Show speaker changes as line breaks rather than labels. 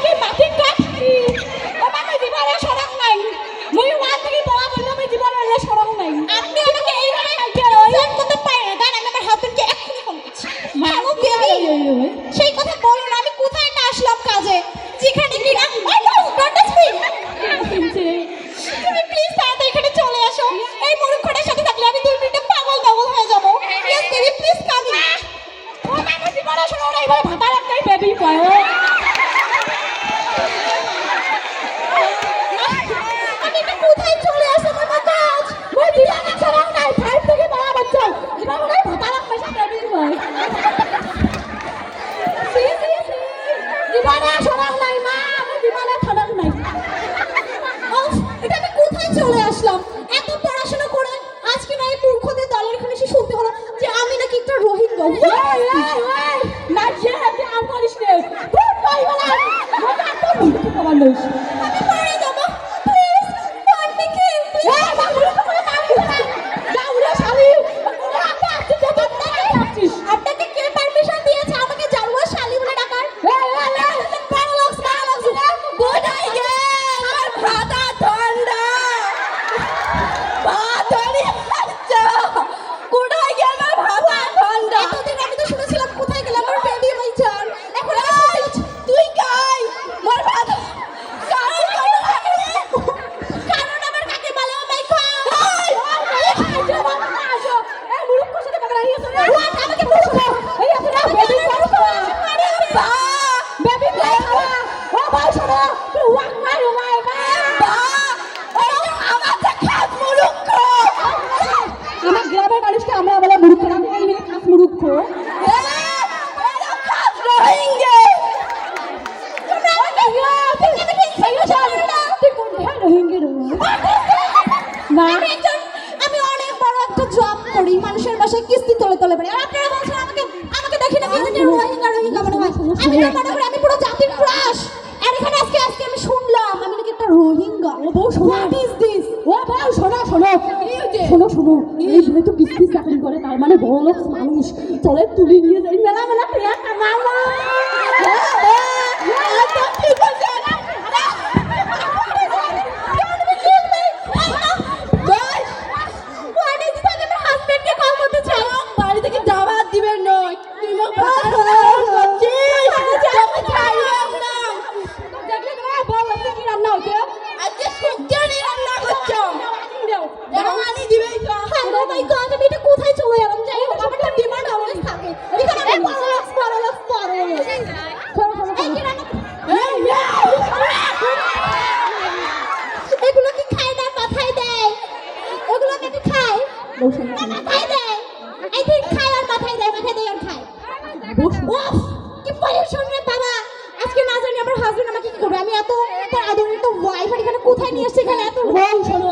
আগে বাতি Not yet, I'm punishment. Goodbye, my life. I'm not punishment. আমার গ্রামের মানুষকে আমরা বলা মুরুক্ষ আমি খাস মুরুক্ষ আমি অনেক বড় করি মানুষের বাসায় কিস্তি তোলে তোলে আমাকে আমাকে না রোহিঙ্গা রোহিঙ্গা পুরো জাতির ক্রাশ শোনো। শোনো শোনো। শোনো শোনো। এই চাকরি করে তার মানে বড় মানুষ। চলে তুলি নিয়ে যাই। মেলা মেলা প্রিয়া যদি খাই মাথায় দেয় আই থিঙ্ক খাই আর মাথায় দেয় মাথায় দেয় আর খাই কি পলিউশন রে বাবা আজকে না জানি আমার হাজবেন্ড আমাকে কি করবে আমি এত আদরের তো ওয়াইফ এখানে কোথায় নিয়ে এসেছি এখানে এত রং শোনো